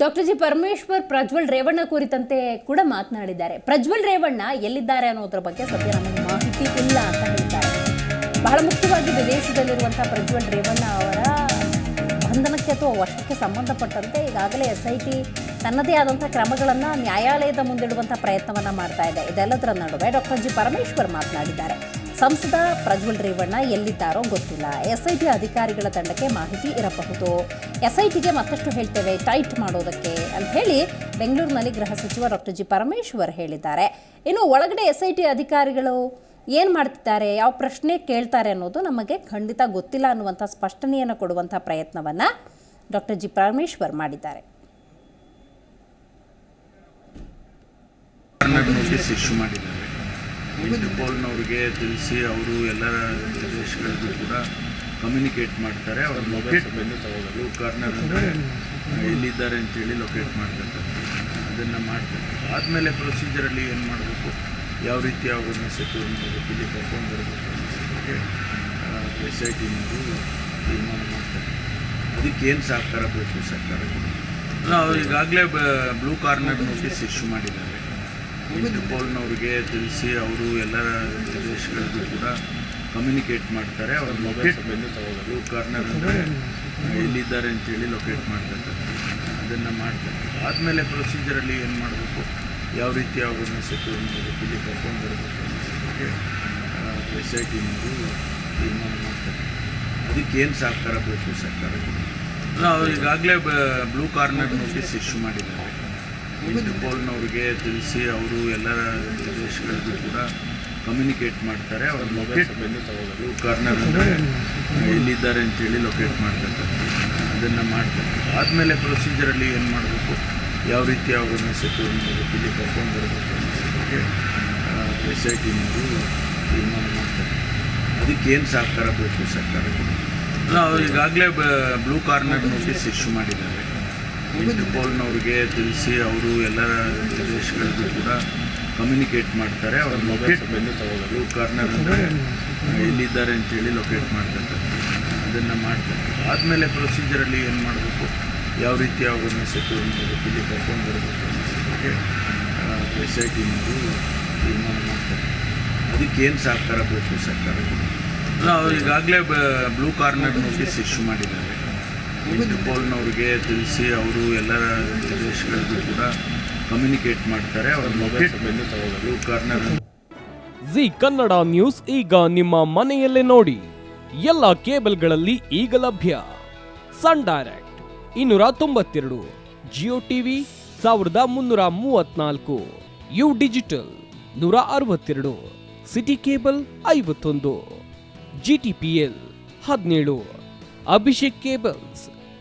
Doctor G Parameshwar, Prajwal Revanna ಕುರಿತಂತೆ ಕೂಡ ಮಾತನಾಡಿದ್ದಾರೆ. ಪ್ರಜ್ವಲ್ ರೇವಣ್ಣ ಎಲ್ಲಿದ್ದಾರೆ ಅನ್ನೋದ್ರ ಬಗ್ಗೆ ಸದ್ಯ ನಮಗೆ ಮಾಹಿತಿ ಇಲ್ಲ ಅಂತ ಹೇಳಿದ್ದಾರೆ. ಬಹಳ ಮುಖ್ಯವಾಗಿ ವಿದೇಶದಲ್ಲಿರುವಂತಹ ಪ್ರಜ್ವಲ್ ರೇವಣ್ಣ ಅವರ ಬಂಧನಕ್ಕೆ ಅಥವಾ ವಶಕ್ಕೆ ಸಂಬಂಧಪಟ್ಟಂತೆ ಈಗಾಗಲೇ ಎಸ್ ಐ ಟಿ ತನ್ನದೇ ಆದಂಥ ಕ್ರಮಗಳನ್ನು ನ್ಯಾಯಾಲಯದ ಮುಂದಿಡುವಂಥ ಪ್ರಯತ್ನವನ್ನು ಮಾಡ್ತಾ ಇದೆ. ಇದೆಲ್ಲದರ ನಡುವೆ ಡಾಕ್ಟರ್ ಜಿ ಪರಮೇಶ್ವರ್ ಮಾತನಾಡಿದ್ದಾರೆ. ಸಂಸದ ಪ್ರಜ್ವಲ್ ರೇವಣ್ಣ ಎಲ್ಲಿದ್ದಾರೋ ಗೊತ್ತಿಲ್ಲ. ಎಸ್ಐಟಿ ಅಧಿಕಾರಿಗಳ ತಂಡಕ್ಕೆ ಮಾಹಿತಿ ಇರಬಹುದು. ಎಸ್ಐಟಿಗೆ ಮತ್ತಷ್ಟು ಹೇಳ್ತೇವೆ, ಟೈಟ್ ಮಾಡೋದಕ್ಕೆ ಅಂತ ಹೇಳಿ ಬೆಂಗಳೂರಿನಲ್ಲಿ ಗೃಹ ಸಚಿವ ಡಾಕ್ಟರ್ ಜಿ ಪರಮೇಶ್ವರ್ ಹೇಳಿದ್ದಾರೆ. ಇನ್ನು ಒಳಗಡೆ ಎಸ್ ಐ ಟಿ ಅಧಿಕಾರಿಗಳು ಏನು ಮಾಡ್ತಿದ್ದಾರೆ, ಯಾವ ಪ್ರಶ್ನೆ ಕೇಳ್ತಾರೆ ಅನ್ನೋದು ನಮಗೆ ಖಂಡಿತ ಗೊತ್ತಿಲ್ಲ ಅನ್ನುವಂಥ ಸ್ಪಷ್ಟನೆಯನ್ನು ಕೊಡುವಂಥ ಪ್ರಯತ್ನವನ್ನು ಡಾಕ್ಟರ್ ಜಿ ಪರಮೇಶ್ವರ್ ಮಾಡಿದ್ದಾರೆ. ನೋಟಿಸ್ ಇಶ್ಯೂ ಮಾಡಿದ್ದಾರೆ. ಇಂಟರ್ಪೋಲ್ನವ್ರಿಗೆ ತಿಳಿಸಿ ಅವರು ಎಲ್ಲ ದೇಶಗಳಿಗೂ ಕೂಡ ಕಮ್ಯುನಿಕೇಟ್ ಮಾಡ್ತಾರೆ. ಅವ್ರ ಲೊಕೇಟ್ ಬ್ಲೂ ಕಾರ್ನರ್ ಅಂದರೆ ಎಲ್ಲಿದ್ದಾರೆ ಅಂತೇಳಿ ಲೊಕೇಟ್ ಮಾಡ್ತಾರೆ ಅದನ್ನು ಮಾಡ್ತಾರೆ. ಆದಮೇಲೆ ಪ್ರೊಸೀಜರಲ್ಲಿ ಏನು ಮಾಡಬೇಕು? ಯಾವ ರೀತಿ ಅವ್ರನ್ನ ಸೆಕ್ಯೂರ್ ಮಾಡಬೇಕು ಇಲ್ಲಿ ಕರ್ಕೊಂಡು ಬರಬೇಕು ಅನ್ನೋದಕ್ಕೆ ಎಸ್ ಐ ಟಿನವರು ತೀರ್ಮಾನ ಮಾಡ್ತಾರೆ. ಅದಕ್ಕೆ ಏನು ಸಹಕಾರ ಬೇಕು ಅಲ್ಲ ಅವ್ರು ಈಗಾಗಲೇ ಬ್ಲೂ ಕಾರ್ನರ್ ನೋಟಿಸ್ ಇಶ್ಯೂ ಮಾಡಿದ್ದಾರೆ. ಇಂಟರ್ಪೋಲ್ನವ್ರಿಗೆ ತಿಳಿಸಿ ಅವರು ಎಲ್ಲ ದೇಶಗಳಿಗೂ ಕೂಡ ಕಮ್ಯುನಿಕೇಟ್ ಮಾಡ್ತಾರೆ. ಅವ್ರ ಲೊಕೇಟ್ ಬ್ಲೂ ಕಾರ್ನರ್ ಅಂದರೆ ಎಲ್ಲಿದ್ದಾರೆ ಅಂತೇಳಿ ಲೊಕೇಟ್ ಮಾಡ್ತಾರೆ. ಅದನ್ನು ಮಾಡ್ತಾರೆ. ಆದಮೇಲೆ ಪ್ರೊಸೀಜರಲ್ಲಿ ಏನು ಮಾಡಬೇಕು? ಯಾವ ರೀತಿ ಅವ್ರನ್ನ ಸೆಕ್ಯೂರ್ ಮಾಡಬೇಕು ಇಲ್ಲಿ ಕರ್ಕೊಂಡು ಬರಬೇಕು ಅನ್ನೋದಕ್ಕೆ ಎಸ್ ಐ ಟಿನವರು ತೀರ್ಮಾನ ಮಾಡ್ತಾರೆ. ಅದಕ್ಕೆ ಏನು ಸಹಕಾರ ಬೇಕು ಸರ್ಕಾರಕ್ಕೆ? ಅವ್ರು ಈಗಾಗಲೇ ಬ್ಲೂ ಕಾರ್ನರ್ ನೋಟಿಸ್ ಇಶ್ಯೂ ಮಾಡಿದ್ದಾರೆ. ಇಂಟರ್ಪೋಲ್ನವ್ರಿಗೆ ತಿಳಿಸಿ ಅವರು ಎಲ್ಲ ದೇಶಗಳಿಗೂ ಕೂಡ ಕಮ್ಯುನಿಕೇಟ್ ಮಾಡ್ತಾರೆ. ಅವ್ರ ಲೊಕೇಟ್ ಬ್ಲೂ ಕಾರ್ನರ್ ಅಂದರೆ ಎಲ್ಲಿದ್ದಾರೆ ಅಂತೇಳಿ ಲೊಕೇಟ್ ಮಾಡ್ತಾರೆ ಅದನ್ನು ಮಾಡ್ತಾರೆ ಆದಮೇಲೆ ಪ್ರೊಸೀಜರಲ್ಲಿ ಏನು ಮಾಡಬೇಕು? ಯಾವ ರೀತಿ ಅವ್ರನ್ನ ಸೆಕ್ಯೂರ್ ಇಲ್ಲಿ ಕರ್ಕೊಂಡು ಬರಬೇಕು ಅನ್ನೋದಕ್ಕೆ ಎಸ್ ಐ ಟಿನವರು ತೀರ್ಮಾನ ಮಾಡ್ತಾರೆ. ಅದಕ್ಕೇನು ಸಹಕಾರ ಬೇಕು ಸರ್ಕಾರಕ್ಕೆ? ಅವ್ರು ಈಗಾಗಲೇ ಬ್ಲೂ ಕಾರ್ನರ್ ನೋಟಿಸ್ ಇಶ್ಯೂ ಮಾಡಿದ್ದಾರೆ. ಇಂಟರ್ಪೋಲ್ನವ್ರಿಗೆ ತಿಳಿಸಿ ಅವರು ಎಲ್ಲ ದೇಶಗಳಿಗೂ ಕೂಡ ಕಮ್ಯುನಿಕೇಟ್ ಮಾಡ್ತಾರೆ. ಅವ್ರ ಲೊಕೇಟ್ ತಗೊಳ್ಳೋದು. ಕಾರ್ನರ್ ಅಂದರೆ ಎಲ್ಲಿದ್ದಾರೆ ಅಂತೇಳಿ ಲೊಕೇಟ್ ಮಾಡ್ತಾರೆ ಅದನ್ನು ಮಾಡ್ತಾರೆ. ಆದಮೇಲೆ ಪ್ರೊಸೀಜರಲ್ಲಿ ಏನು ಮಾಡಬೇಕು? ಯಾವ ರೀತಿ ಅವ್ರನ್ನ ಸೆಕ್ಯೂರ್ ಇಲ್ಲಿ ಕರ್ಕೊಂಡು ಬರಬೇಕು ಅನ್ನೋದಕ್ಕೆ ಎಸ್ ಐ ಟಿನವರು ತೀರ್ಮಾನ ಮಾಡ್ತಾರೆ. ಅದಕ್ಕೇನು ಸಹಕಾರ ಬೇಕು ಸರ್ಕಾರಕ್ಕೆ ಅಲ್ಲ, ಅವ್ರು ಈಗಾಗಲೇ ಬ್ಲೂ ಕಾರ್ನರ್ ನೋಟಿಸ್ ಇಶ್ಯೂ ಮಾಡಿದ್ದಾರೆ. ಇಂಟರ್ಪೋಲ್ನವ್ರಿಗೆ ತಿಳಿಸಿ ಅವರು ಎಲ್ಲ ದೇಶಗಳಿಗೂ ಕೂಡ ಕಮ್ಯುನಿಕೇಟ್ ಮಾಡ್ತಾರೆ. ಅವರ ಲೊಕೇಟ್ ತಗೊಳ್ಳಲು ಕಾರ್ನರ್ ಜಿ ಕನ್ನಡ ನ್ಯೂಸ್ ಈಗ ನಿಮ್ಮ ಮನೆಯಲ್ಲೇ ನೋಡಿ. ಎಲ್ಲ ಕೇಬಲ್ಗಳಲ್ಲಿ ಈಗ ಲಭ್ಯ. ಸನ್ ಡೈರೆಕ್ಟ್ ಇನ್ನೂರ ತೊಂಬತ್ತೆರಡು ಜಿಯೋ ಟಿವಿ ಸಾವಿರದ ಮುನ್ನೂರ ಮೂವತ್ನಾಲ್ಕು ಯು ಡಿಜಿಟಲ್ ನೂರ ಅರವತ್ತೆರಡು ಸಿಟಿ ಕೇಬಲ್ ಐವತ್ತೊಂದು ಜಿ ಟಿ ಪಿ ಎಲ್ ಹದಿನೇಳು ಅಭಿಷೇಕ್ ಕೇಬಲ್ಸ್